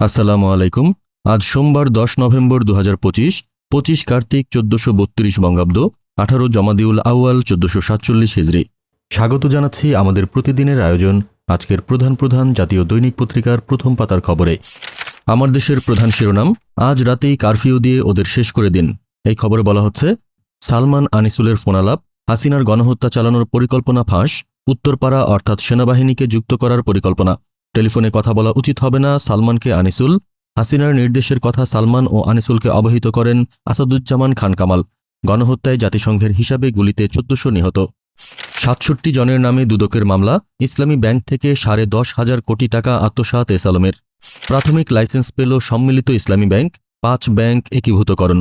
আসসালামু আলাইকুম। আজ সোমবার দশ নভেম্বর দু হাজার পঁচিশ পঁচিশ কার্তিক চোদ্দশো বত্রিশ বঙ্গাব্দ, আঠারো জমাদিউল আউয়াল চোদ্দশো সাতচল্লিশ হিজড়ি স্বাগত জানাচ্ছি আমাদের প্রতিদিনের আয়োজন, আজকের প্রধান প্রধান জাতীয় দৈনিক পত্রিকার প্রথম পাতার খবরে। আমার দেশের প্রধান শিরোনাম, আজ রাতেই কারফিউ দিয়ে ওদের শেষ করে দিন। এই খবরে বলা হচ্ছে, সালমান আনিসুলের ফোনালাপ, হাসিনার গণহত্যা চালানোর পরিকল্পনা ফাঁস, উত্তরপাড়া অর্থাৎ সেনাবাহিনীকে যুক্ত করার পরিকল্পনা। টেলিফোনে কথা বলা উচিত হবে না সালমানকে আনিসুল। হাসিনার নির্দেশের কথা সালমান ও আনিসুলকে অবহিত করেন আসাদুজ্জামান খান কামাল। গণহত্যায় জাতিসংঘের হিসাবে গুলিতে চোদ্দশো নিহত। সাতষট্টি জনের নামে দুদকের মামলা, ইসলামী ব্যাংক থেকে সাড়ে দশ হাজার কোটি টাকা আত্মসাৎ এসালমের। প্রাথমিক লাইসেন্স পেল সম্মিলিত ইসলামী ব্যাংক, পাঁচ ব্যাংক একীভূতকরণ।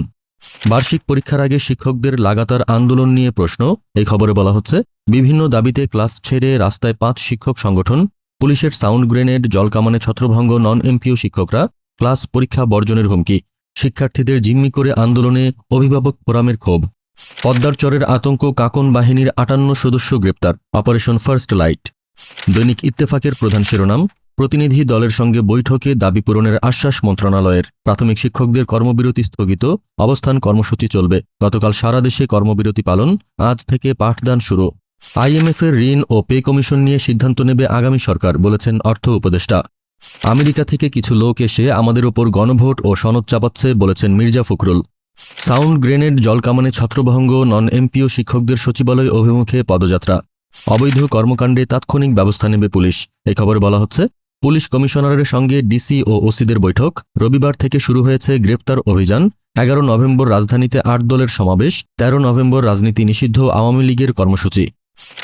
বার্ষিক পরীক্ষার আগে শিক্ষকদের লাগাতার আন্দোলন নিয়ে প্রশ্ন, এই খবরে বলা হচ্ছে, বিভিন্ন দাবিতে ক্লাস ছেড়ে রাস্তায় পাঁচ শিক্ষক সংগঠন পুলিশের সাউন্ড গ্রেনেড জলকামানে ছত্রভঙ্গ নন এমপিও শিক্ষকরা, ক্লাস পরীক্ষা বর্জনের হুমকি। শিক্ষার্থীদের জিম্মি করে আন্দোলনে অভিভাবক ফোরামের ক্ষোভ। পদ্মার চরের আতঙ্ক, কাকন বাহিনীর আটান্ন সদস্য গ্রেপ্তার, অপারেশন ফার্স্ট লাইট। দৈনিক ইত্তেফাকের প্রধান শিরোনাম, প্রতিনিধি দলের সঙ্গে বৈঠকে দাবি পূরণের আশ্বাস মন্ত্রণালয়ের। প্রাথমিক শিক্ষকদের কর্মবিরতি স্থগিত, অবস্থান কর্মসূচি চলবে। গতকাল সারা দেশে কর্মবিরতি পালন, আজ থেকে পাঠদান শুরু। আইএমএফের ঋণ ও পে কমিশন নিয়ে সিদ্ধান্ত নেবে আগামী সরকার, বলেছেন অর্থ উপদেষ্টা। আমেরিকা থেকে কিছু লোক এসে আমাদের ওপর গণভোট ও সনদ চাপাচ্ছে, বলেছেন মির্জা ফখরুল। সাউন্ড গ্রেনেড, জলকামানে ছত্রভঙ্গ নন এমপিও শিক্ষকদের সচিবালয় অভিমুখে পদযাত্রা। অবৈধ কর্মকাণ্ডে তাৎক্ষণিক ব্যবস্থা নেবে পুলিশ। এ খবরে বলা হচ্ছে, পুলিশ কমিশনারের সঙ্গে ডিসি ও ওসিদের বৈঠক। রবিবার থেকে শুরু হয়েছে গ্রেপ্তার অভিযান। এগারো নভেম্বর রাজধানীতে আট দলের সমাবেশ ১৩ নভেম্বর রাজনীতি নিষিদ্ধ আওয়ামী লীগের কর্মসূচি।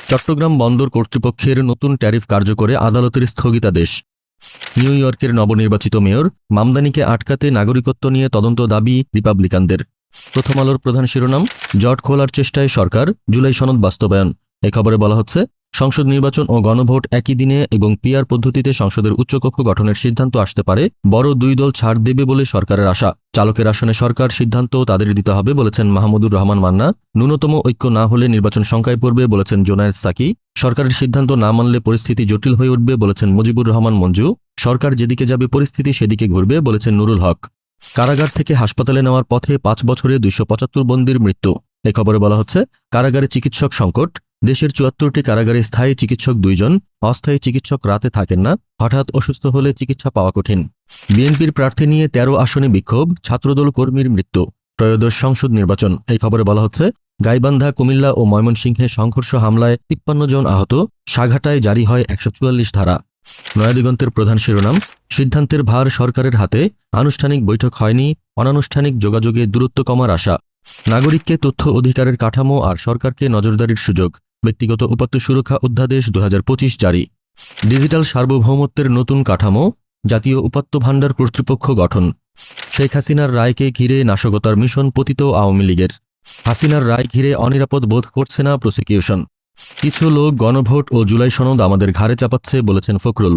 চট্টগ্রাম বন্দর কর্তৃপক্ষের নতুন ট্যারিফ কার্যকরে আদালতের স্থগিতাদেশ। নিউ ইয়র্কের নবনির্বাচিত মেয়র মামদানিকে আটকাতে নাগরিকত্ব নিয়ে তদন্ত দাবি রিপাবলিকানদের। প্রথম আলোর প্রধান শিরোনাম, জট খোলার চেষ্টায় সরকার, জুলাই সনদ বাস্তবায়ন। এ খবরে বলা হচ্ছে সংসদ নির্বাচন ও গণভোট একই দিনে এবং পিআর পদ্ধতিতে সংসদের উচ্চকক্ষ গঠনের সিদ্ধান্ত আসতে পারে, বড় দুই দল ছাড় দেবে বলে সরকারের আশা। চালকের আসনে সরকার সিদ্ধান্ত তাদের দিতে হবে বলেছেন মাহমুদুর রহমান মান্না। ন্যূনতম ঐক্য না হলে নির্বাচন সংখ্যায় পড়বে বলেছেন জোনায়েদ সাকি। সরকারের সিদ্ধান্ত না মানলে পরিস্থিতি জটিল হয়ে উঠবে বলেছেন মুজিবুর রহমান মঞ্জু। সরকার যেদিকে যাবে পরিস্থিতি সেদিকে ঘুরবে বলেছেন নুরুল হক। কারাগার থেকে হাসপাতালে নেওয়ার পথে পাঁচ বছরে দুইশো পঁচাত্তর বন্দির মৃত্যু। এ খবরে বলা হচ্ছে, কারাগারে চিকিৎসক সংকট। দেশের চুয়াত্তরটি কারাগারে স্থায়ী চিকিৎসক দুইজন, অস্থায়ী চিকিৎসক রাতে থাকেন না, হঠাৎ অসুস্থ হলে চিকিৎসা পাওয়া কঠিন। বিএনপির প্রার্থী নিয়ে তেরো আসনে বিক্ষোভ, ছাত্রদল কর্মীর মৃত্যু। ত্রয়োদশ সংসদ নির্বাচন। এই খবরে বলা হচ্ছে, গাইবান্ধা, কুমিল্লা ও ময়মনসিংহে সংঘর্ষ হামলায় তিপ্পান্ন জন আহত, সাঘাটায় জারি হয় একশো চুয়াল্লিশ ধারা। নয়াদিগন্তের প্রধান শিরোনাম, সিদ্ধান্তের ভার সরকারের হাতে, আনুষ্ঠানিক বৈঠক হয়নি, অনানুষ্ঠানিক যোগাযোগে দূরত্ব কমার আশা। নাগরিককে তথ্য অধিকারের কাঠামো আর সরকারকে নজরদারির সুযোগ। ব্যক্তিগত উপাত্ত সুরক্ষা অধ্যাদেশ দু হাজার পঁচিশ জারি। ডিজিটাল সার্বভৌমত্বের নতুন কাঠামো, জাতীয় উপাত্ত ভাণ্ডার কর্তৃপক্ষ গঠন। শেখ হাসিনার রায়কে ঘিরে নাশকতার মিশন পতিত আওয়ামী লীগের। হাসিনার রায় ঘিরে অনিরাপদ বোধ করছে না প্রসিকিউশন। কিছু লোক গণভোট ও জুলাই সনদ আমাদের ঘাড়ে চাপাচ্ছে বলেছেন ফখরুল।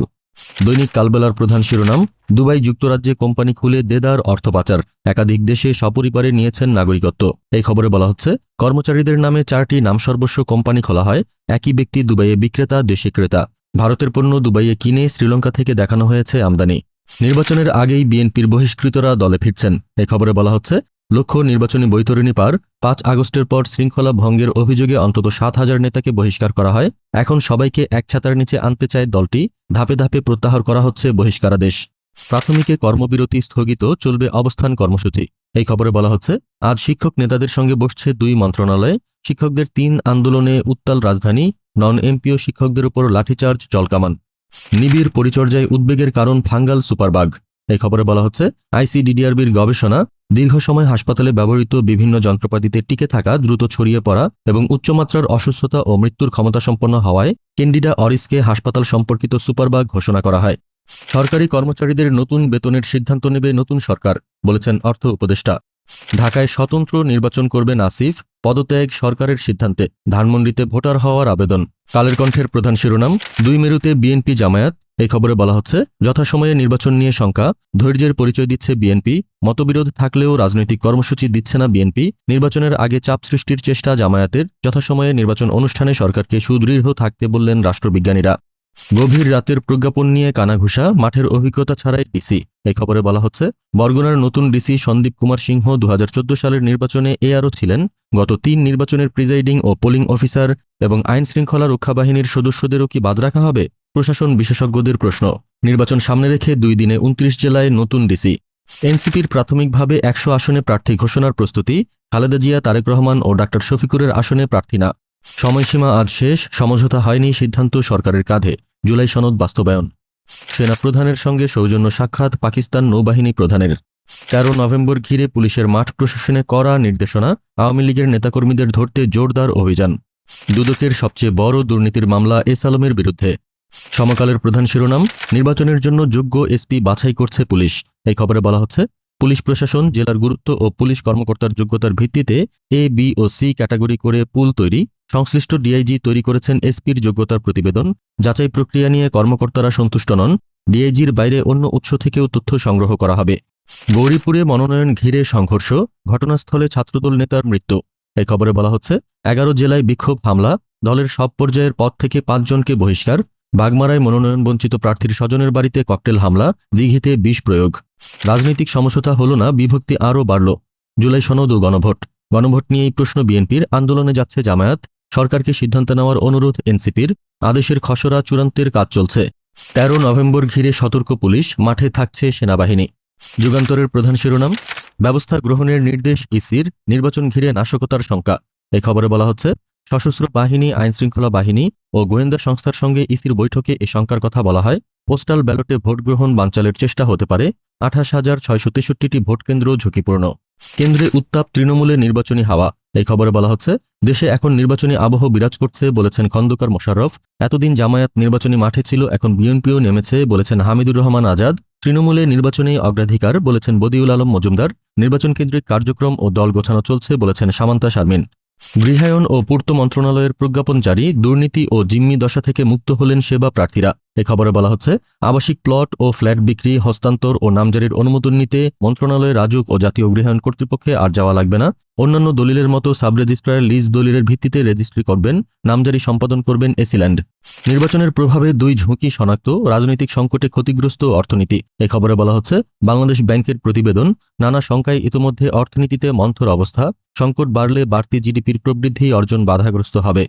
দৈনিক কালবেলার প্রধান শিরোনাম, দুবাই যুক্তরাজ্যে কোম্পানি খুলে দেদার অর্থ পাচার। একাধিক দেশে সপরিবারে নিয়েছেন নাগরিকত্ব। এই খবরে বলা হচ্ছে, কর্মচারীদের নামে চারটি নামসর্বস্ব কোম্পানি খোলা হয়। একই ব্যক্তি দুবাইয়ে বিক্রেতা, দেশে ক্রেতা। ভারতের পণ্য দুবাইয়ে কিনে শ্রীলঙ্কা থেকে দেখানো হয়েছে আমদানি। নির্বাচনের আগেই বিএনপির বহিষ্কৃতরা দলে ফিরছেন। এ খবরে বলা হচ্ছে লক্ষ্য, নির্বাচনী বৈতরণী পার পাঁচ আগস্টের পর শৃঙ্খলা ভঙ্গের অভিযোগে অন্তত সাত হাজার নেতাকে বহিষ্কার করা হয়। এখন সবাইকে এক ছাতার নিচে আনতে চায় দলটি। ধাপে ধাপে প্রত্যাহার করা হচ্ছে বহিষ্কারাদেশ। প্রাথমিকে কর্মবিরতি স্থগিত চলবে অবস্থান কর্মসূচি। এই খবরে বলা হচ্ছে, আজ শিক্ষক নেতাদের সঙ্গে বসছে দুই মন্ত্রণালয়। শিক্ষকদের তিন আন্দোলনে উত্তাল রাজধানী, নন এমপিও শিক্ষকদের উপর লাঠিচার্জ জলকামান নিবিড় পরিচর্যায় উদ্বেগের কারণ ফাঙ্গাল সুপারবাগ। এই খবরে বলা হচ্ছে, আইসিডিডিআরবির গবেষণা দীর্ঘ সময় হাসপাতালে ব্যবহৃত বিভিন্ন যন্ত্রপাতিতে টিকে থাকা, দ্রুত ছড়িয়ে পড়া এবং উচ্চমাত্রার অসুস্থতা ও মৃত্যুর ক্ষমতাসম্পন্ন হওয়ায় ক্যান্ডিডা অরিসকে হাসপাতাল সম্পর্কিত সুপারবাগ ঘোষণা করা হয়। সরকারি কর্মচারীদের নতুন বেতনের সিদ্ধান্ত নেবে নতুন সরকার, বলেছেন অর্থ উপদেষ্টা। ঢাকায় স্বতন্ত্র নির্বাচন করবে নাসিফ, পদত্যাগ সরকারের সিদ্ধান্তে, ধানমন্ডিতে ভোটার হওয়ার আবেদন। কালের কণ্ঠের প্রধান শিরোনাম, দুই মেরুতে বিএনপি জামায়াত এই খবরে বলা হচ্ছে, যথাসময়ে নির্বাচন নিয়ে শঙ্কা, ধৈর্যের পরিচয় দিচ্ছে বিএনপি, মতবিরোধ থাকলেও রাজনৈতিক কর্মসূচি দিচ্ছে না বিএনপি, নির্বাচনের আগে চাপ সৃষ্টির চেষ্টা জামায়াতের, যথাসময়ে নির্বাচন অনুষ্ঠানে সরকারকে সুদৃঢ় থাকতে বললেন রাষ্ট্রবিজ্ঞানীরা। গভীর রাতের প্রজ্ঞাপন নিয়ে কানাঘুষা, মাঠের অভিজ্ঞতা ছাড়াই ডিসি। এই খবরে বলা হচ্ছে, বরগুনার নতুন ডিসি সন্দীপ কুমার সিংহ দু হাজার চোদ্দ সালের নির্বাচনে এআরও ছিলেন। গত তিন নির্বাচনের প্রিজাইডিং ও পোলিং অফিসার এবং আইন শৃঙ্খলা রক্ষা বাহিনীর সদস্যদেরও কি বাদ রাখা হবে? প্রশাসন বিশেষজ্ঞদের প্রশ্ন। নির্বাচন সামনে রেখে দুই দিনে উনত্রিশ জেলায় নতুন ডিসি। এনসিপির প্রাথমিকভাবে একশো আসনে প্রার্থী ঘোষণার প্রস্তুতি, খালেদা জিয়া, তারেক রহমান ও ডাক্তার শফিকুরের আসনে প্রার্থী না। সময়সীমা আজ শেষ, সমঝোতা হয়নি সিদ্ধান্ত সরকারের কাঁধে, জুলাই সনদ বাস্তবায়ন। সেনা প্রধানের সঙ্গে সৌজন্য সাক্ষাৎ পাকিস্তান নৌবাহিনী প্রধানের। তেরো নভেম্বর ঘিরে পুলিশের মাঠ প্রশাসনে কড়া নির্দেশনা, আওয়ামী লীগের নেতাকর্মীদের ধরতে জোরদার অভিযান। দুদকের সবচেয়ে বড় দুর্নীতির মামলা এস আলমের বিরুদ্ধে। সমকালের প্রধান শিরোনাম, নির্বাচনের জন্য যোগ্য এসপি বাছাই করছে পুলিশ। এই খবরে বলা হচ্ছে, পুলিশ প্রশাসন, জেলার গুরুত্ব ও পুলিশ কর্মকর্তার যোগ্যতার ভিত্তিতে এ, বি ও সি ক্যাটাগরি করে পুল তৈরি, সংশ্লিষ্ট ডিআইজি তৈরি করেছেন এসপির যোগ্যতার প্রতিবেদন, যাচাই প্রক্রিয়া নিয়ে কর্মকর্তারা সন্তুষ্ট নন, ডিআইজির বাইরে অন্য উৎস থেকেও তথ্য সংগ্রহ করা হবে। গৌরীপুরে মনোনয়ন ঘিরে সংঘর্ষ, ঘটনাস্থলে ছাত্রদল নেতার মৃত্যু। এই খবরে বলা হচ্ছে, এগারো জেলায় বিক্ষোভ হামলা, দলের সব পর্যায়ের পদ থেকে পাঁচজনকে বহিষ্কার বাগমারায় মনোনয়ন বঞ্চিত প্রার্থীর স্বজনের বাড়িতে ককটেল হামলা, দিঘিতে বিষ প্রয়োগ। রাজনৈতিক সমঝোতা হল না, বিভক্তি আরও বাড়ল। জুলাই সনদ ও গণভোট। গণভোট নিয়েই প্রশ্ন বিএনপির, আন্দোলনে যাচ্ছে জামায়াত। সরকারকে সিদ্ধান্ত নেওয়ার অনুরোধ এনসিপির। আদেশের খসড়া চূড়ান্তের কাজ চলছে। তেরো নভেম্বর ঘিরে সতর্ক পুলিশ, মাঠে থাকছে সেনাবাহিনী। যুগান্তরের প্রধান শিরোনাম, ব্যবস্থা গ্রহণের নির্দেশ ইসির, নির্বাচন ঘিরে নাশকতার শঙ্কা। এই খবরে বলা হচ্ছে সশস্ত্র বাহিনী, আইনশৃঙ্খলা বাহিনী ও গোয়েন্দা সংস্থার সঙ্গে ইসির বৈঠকে এ শঙ্কার কথা বলা হয়। পোস্টাল ব্যালটে ভোট গ্রহণ বানচালের চেষ্টা হতে পারে। আঠাশ হাজার ছয়শো তেষট্টিটি ভোটকেন্দ্র ঝুঁকিপূর্ণ। কেন্দ্রে উত্তাপ তৃণমূলে নির্বাচনী হাওয়া। এই খবরে বলা হচ্ছে, দেশে এখন নির্বাচনী আবহ বিরাজ করছে বলেছেন খন্দকার মোশাররফ। এতদিন জামায়াত নির্বাচনী মাঠে ছিল, এখন বিএনপিও নেমেছে বলেছেন হামিদুর রহমান আজাদ। তৃণমূলে নির্বাচনী অগ্রাধিকার বলেছেন বদিউল আলম মজুমদার। নির্বাচন কেন্দ্রিক কার্যক্রম ও দল গোছানো চলছে বলেছেন সামান্তা শারমিন। গৃহায়ন ও পূর্ত মন্ত্রণালয়ের প্রজ্ঞাপন জারি, দুর্নীতি ও জিম্মি দশা থেকে মুক্ত হলেন সেবা প্রার্থীরা। এ খবরে বলা হচ্ছে, আবাসিক প্লট ও ফ্ল্যাট বিক্রি, হস্তান্তর ও নামজারির অনুমোদন নিতে মন্ত্রণালয় রাজুক ও জাতীয় গৃহায়ন কর্তৃপক্ষে আর যাওয়া লাগবে না। অন্যান্য দলিলের মতো সাব রেজিস্ট্রার লিজ দলিলের ভিত্তিতে রেজিস্ট্রি করবেন, নামজারি সম্পাদন করবেন এসিল্যান্ড। নির্বাচনের প্রভাবে দুই ঝুঁকি শনাক্ত, রাজনৈতিক সংকটে ক্ষতিগ্রস্ত অর্থনীতি। এ খবরে বলা হচ্ছে, বাংলাদেশ ব্যাংকের প্রতিবেদন, নানা শঙ্কায় ইতোমধ্যে অর্থনীতিতে মন্থর অবস্থা। সংকট বাড়লে বাড়তি জিডিপির প্রবৃদ্ধি অর্জন বাধাগ্রস্ত হবে।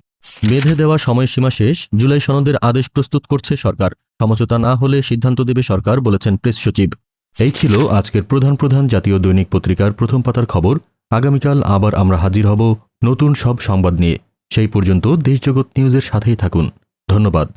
বেঁধে দেওয়া সময়সীমা শেষ, জুলাই সনদের আদেশ প্রস্তুত করছে সরকার। সমঝোতা না হলে সিদ্ধান্ত দেবে সরকার, বলেছেন প্রেস সচিব। এই ছিল আজকের প্রধান প্রধান জাতীয় দৈনিক পত্রিকার প্রথম পাতার খবর। আগামীকাল আবার আমরা হাজির হব নতুন সব সংবাদ নিয়ে। সেই পর্যন্ত দেশজগৎ নিউজের সাথেই থাকুন। ধন্যবাদ।